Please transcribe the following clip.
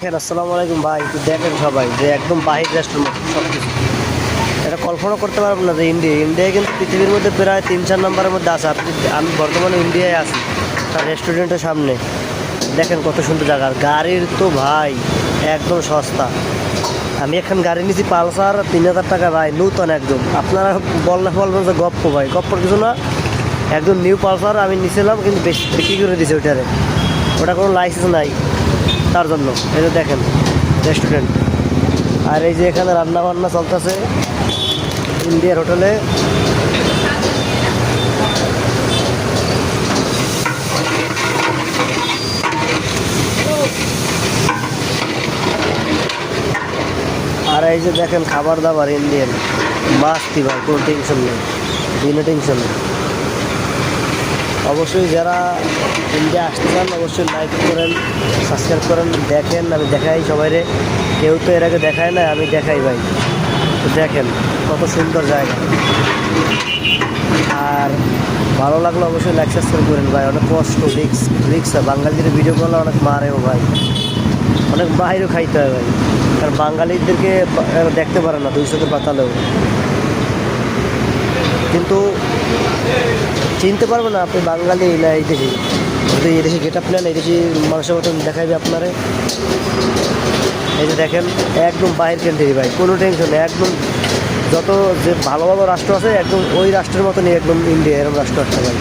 দেখেন, আসসালামু আলাইকুম ভাই। একটু দেখেন সবাই যে একদম বাহির রাষ্ট্রের মতো সব কিছু এটা কল্পনা করতে পারবেন না যে ইন্ডিয়া ইন্ডিয়ায় কিন্তু পৃথিবীর মধ্যে প্রায় তিন, চার নম্বরের মধ্যে আছে। আপনি আমি বর্তমানে ইন্ডিয়ায় আছি, তার রেস্টুরেন্টের সামনে। দেখেন কত সুন্দর জায়গা। গাড়ির তো ভাই, একদম সস্তা। আমি এখন গাড়ি নিয়েছি পালসার, তিন হাজার টাকা ভাই, নূতন একদম। আপনারা বললে বলবেন যে গপ্প ভাই। গপ্পর কিছু না, একদম নিউ পালসার আমি নিয়েছিলাম কিন্তু বেশি বিক্রি করে দিয়েছি ওইটারে। ওটা কোনো লাইসেন্স নাই। তার জন্য। এই যে দেখেন রেস্টুরেন্ট আর এই যে এখানে রান্না বান্না চলতেছে ইন্ডিয়ার হোটেলে। আর এই যে দেখেন খাবার দাবার ইন্ডিয়ান। মাস্তি ভাই, কোনো টেনশন নেই। বিনা টেনশন নেই। অবশ্যই যারা ইন্ডিয়া আসতে চান, অবশ্যই লাইক করেন সাবস্ক্রাইব করেন, দেখেন, আমি দেখাই সবাইরে। কেউ তো এর আগে দেখায় না আমি দেখাই ভাই। দেখেন, কত সুন্দর জায়গা। আর ভালো লাগল অবশ্যই লাইক সাবস্ক্রাইব করেন ভাই, অনেক কষ্ট রিক্স রিক্স বাঙালিদের ভিডিও করলে অনেক মারেও ভাই। অনেক বাইরেও খাইতে হয় ভাই। কারণ বাঙালিদেরকে দেখতে পারে না, দুই সাথে পাতালেও। কিন্তু চিনতে পারব না, আপনি বাঙালি না এই দেশে যদি এই দেশে গেট আপ নেন এই মানুষের মতন দেখাবে আপনারে। এই যে দেখেন, একদম বাইরের কেন্দ্রে ভাই, কোনো টেনশন একদম যত যে ভালো ভালো রাষ্ট্র আছে, একদম ওই রাষ্ট্রের মতনই একদম ইন্ডিয়া এরকম রাষ্ট্র আসতে ভাই।